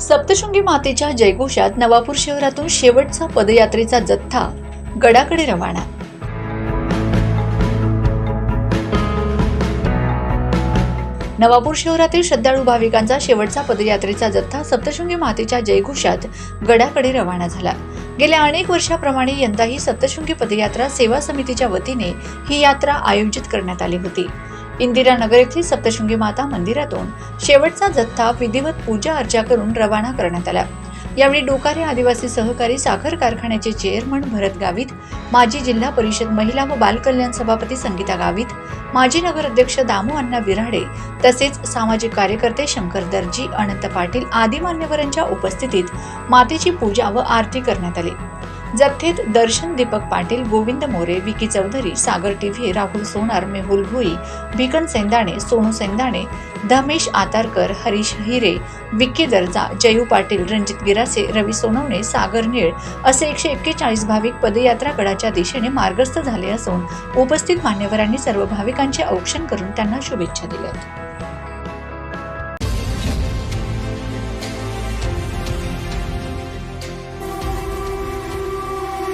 सप्तशृंगी मातेच्या जयघोषात नवापूर शहरातून शेवटचा पदयात्रेचा जथ्था गडाकडे रवाना. नवापूर शहरातील श्रद्धाळू भाविकांचा शेवटचा पदयात्रेचा जत्था सप्तशृंगी मातेच्या जयघोषात गडाकडे रवाना झाला. गेल्या अनेक वर्षाप्रमाणे यंदाही सप्तशृंगी पदयात्रा सेवा समितीच्या वतीने ही यात्रा आयोजित करण्यात आली होती. इंदिरानगर येथील सप्तशृंगी माता मंदिरातून शेवटचा जत्था विधिवत पूजा अर्चा करून रवाना करण्यात आला. यावेळी डोकारे आदिवासी सहकारी साखर कारखान्याचे चेअरमन भरत गावित माजी जिल्हा परिषद महिला व बालकल्याण सभापती संगीता गावित माजी नगराध्यक्ष दामू अण्णा विराडे तसेच सामाजिक कार्यकर्ते शंकर दर्जी अनंत पाटील आदी मान्यवरांच्या उपस्थितीत मातेची पूजा व आरती करण्यात आली. जथ्थेत दर्शन दीपक पाटील गोविंद मोरे विकी चौधरी सागर टीव्ही राहुल सोनार मेहुल भुई भिकण सेंदाणे सोनू सेंदाणे धमेश आतारकर हरीश हिरे विक्की दर्जा जयू पाटील रणजित गिरासे रवी सोनवणे सागर निळ असे एकशे एक्केचाळीस भाविक पदयात्रा गडाच्या दिशेने मार्गस्थ झाले असून उपस्थित मान्यवरांनी सर्व भाविकांचे औक्षण करून त्यांना शुभेच्छा दिल्या